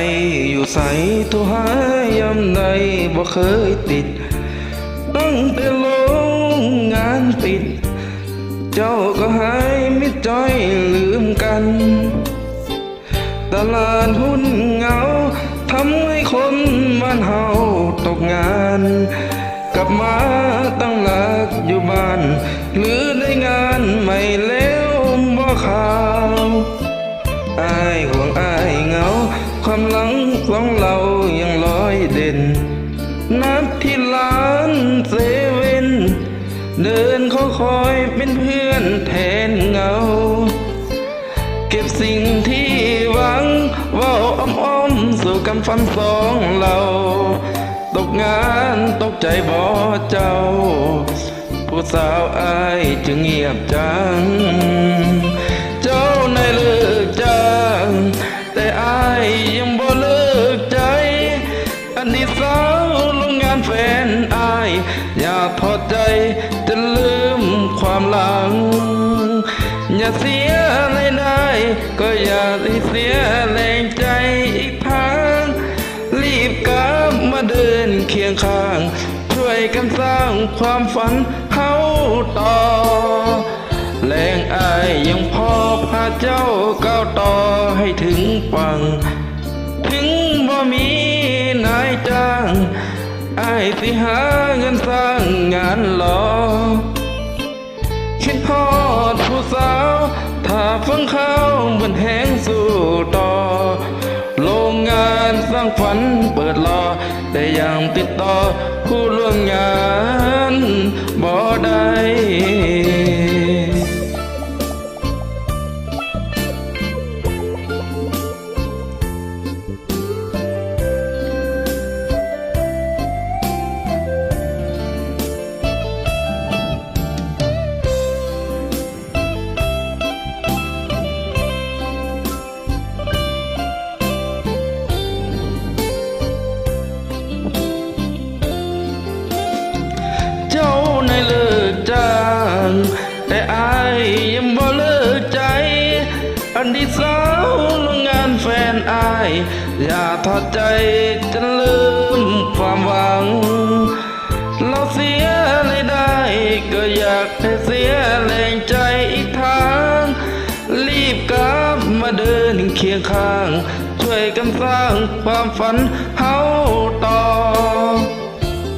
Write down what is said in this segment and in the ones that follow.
เจ้าไปอยู่ใสโทรหายำใดบ่เคยติด ตั้งแต่โรงงานปิด เจ้าก็หายมิดจ้อยลืมกัน ตลาดหุ้นเหงาทำให้คนบ้านเฮาตกงาน กลับมาตั้งหลักอยู่บ้าน หรือได้งานใหม่แล้วบ่ข่าวอายห่วงอาย ของเรายังลอยเด่น นัดที่ร้านเซเว่น เดินเขาคอยเป็นเพื่อนแทนเงา เก็บสิ่งที่หวังว่าอ้อมอ้อมๆสู่กำฟันสองเรา ตกงานตกใจบ่เจ้า ผู้สาวอายจึงเงียบจัง อย่าทอใจจะลืมความหลัง อย่าเสียรายได้ ก็อย่าเสียแรงใจอีกทางรีบกลับมาเดินเคียงข้าง ช่วยกันสร้างความฝันเฮาต่อ แรงอายยังพอพาเจ้าก้าวต่อให้ถึงฝั่ง ถึงบ่มีนายจ้างายสิหาเงินสร้างงานหลอคิดพอดผู้สาว ถ้าฟังเขาบนแหงสู่ต่อ โรงงานสร้างฝันเปิดรอ แต่ยังติดต่อผู้ร่วมงานบ่ได้ ยังบ่เลิกใจ อันที่สาวโรงงานแฟนอาย อย่าทอดใจจนลืมความหวัง เราเสียรายได้ ก็อยากให้เสียแรงใจอีกทาง รีบกลับมาเดินเคียงข้าง ช่วยกันสร้างความฝันเฮาต่อ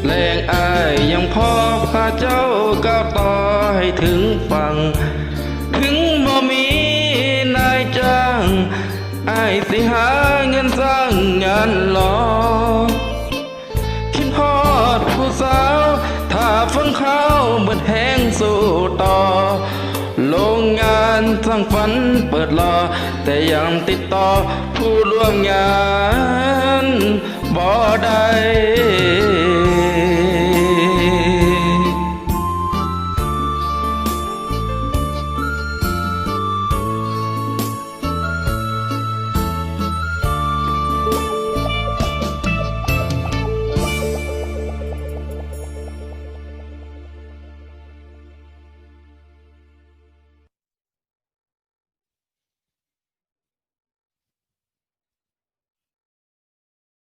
แรงอายยังพอพาเจ้าก้าวต่อให้ถึงฝั่ง สิหาเงินสร้างงานหลอคิดฮอดผู้สาว ถ้าฟังเขาเบิดแห้งสู่ต่อ โรงงานสร้างฝันเปิดรอ แต่ยังติดต่อผู้ร่วมงานบ่ได้